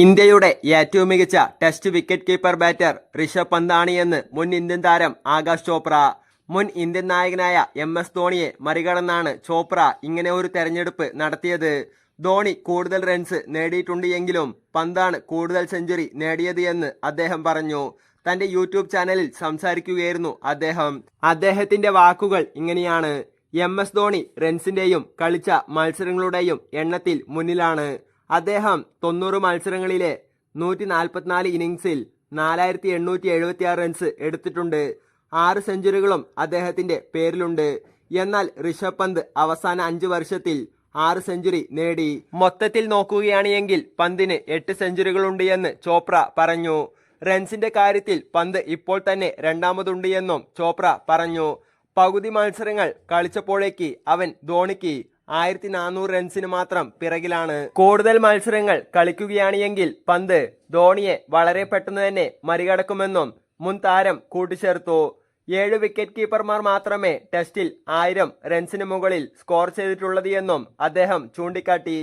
ഇന്ത്യയുടെ ഏറ്റവും മികച്ച test wicket keeper batter Rishabh പന്താണ് എന്ന് മുൻ ഇന്ത്യൻ താരം ആകാശ് ചോപ്ര. മുൻ ഇന്ത്യൻ നായകനായ എം എസ് ധോണിയെ മറികടന്നാണ് ചോപ്ര ഇങ്ങനെ ഒരു തെരഞ്ഞെടുപ്പ് നടത്തിയത്. ധോണി കൂടുതൽ റൺസ് നേടിയിട്ടുണ്ട് എങ്കിലും പന്താണ് കൂടുതൽ സെഞ്ചുറി നേടിയത് എന്ന് അദ്ദേഹം പറഞ്ഞു. തന്റെ യൂട്യൂബ് ചാനലിൽ സംസാരിക്കുകയായിരുന്നു അദ്ദേഹം. അദ്ദേഹത്തിന്റെ വാക്കുകൾ ഇങ്ങനെയാണ്. എം എസ് ധോണി റൺസിന്റെയും കളിച്ച മത്സരങ്ങളുടെയും എണ്ണത്തിൽ മുന്നിലാണ്. അദ്ദേഹം തൊണ്ണൂറ് മത്സരങ്ങളിലെ നൂറ്റി നാൽപ്പത്തിനാല് ഇന്നിങ്സിൽ നാലായിരത്തി എണ്ണൂറ്റി എഴുപത്തി ആറ് റൺസ് എടുത്തിട്ടുണ്ട്. ആറ് സെഞ്ചുറികളും അദ്ദേഹത്തിന്റെ പേരിലുണ്ട്. എന്നാൽ ഋഷഭ് പന്ത് അവസാന അഞ്ച് വർഷത്തിൽ ആറ് സെഞ്ചുറി നേടി. മൊത്തത്തിൽ നോക്കുകയാണെങ്കിൽ പന്തിന് എട്ട് സെഞ്ചുറികളുണ്ട് എന്ന് ചോപ്ര പറഞ്ഞു. റൺസിന്റെ കാര്യത്തിൽ പന്ത് ഇപ്പോൾ തന്നെ രണ്ടാമതുണ്ട് എന്നും ചോപ്ര പറഞ്ഞു. പകുതി മത്സരങ്ങൾ കളിച്ചപ്പോഴേക്ക് അവൻ ധോണിക്ക് ആയിരത്തി നാനൂറ് റൺസിന് മാത്രം പിറകിലാണ്. കൂടുതൽ മത്സരങ്ങൾ കളിക്കുകയാണ് എങ്കിൽ പന്ത് ധോണിയെ വളരെ പെട്ടെന്ന് തന്നെ മറികടക്കുമെന്നും മുൻ താരം കൂട്ടിച്ചേർത്തു. ഏഴ് വിക്കറ്റ് കീപ്പർമാർ മാത്രമേ ടെസ്റ്റിൽ ആയിരം റൺസിന് മുകളിൽ സ്കോർ ചെയ്തിട്ടുള്ളത് എന്നും അദ്ദേഹം ചൂണ്ടിക്കാട്ടി.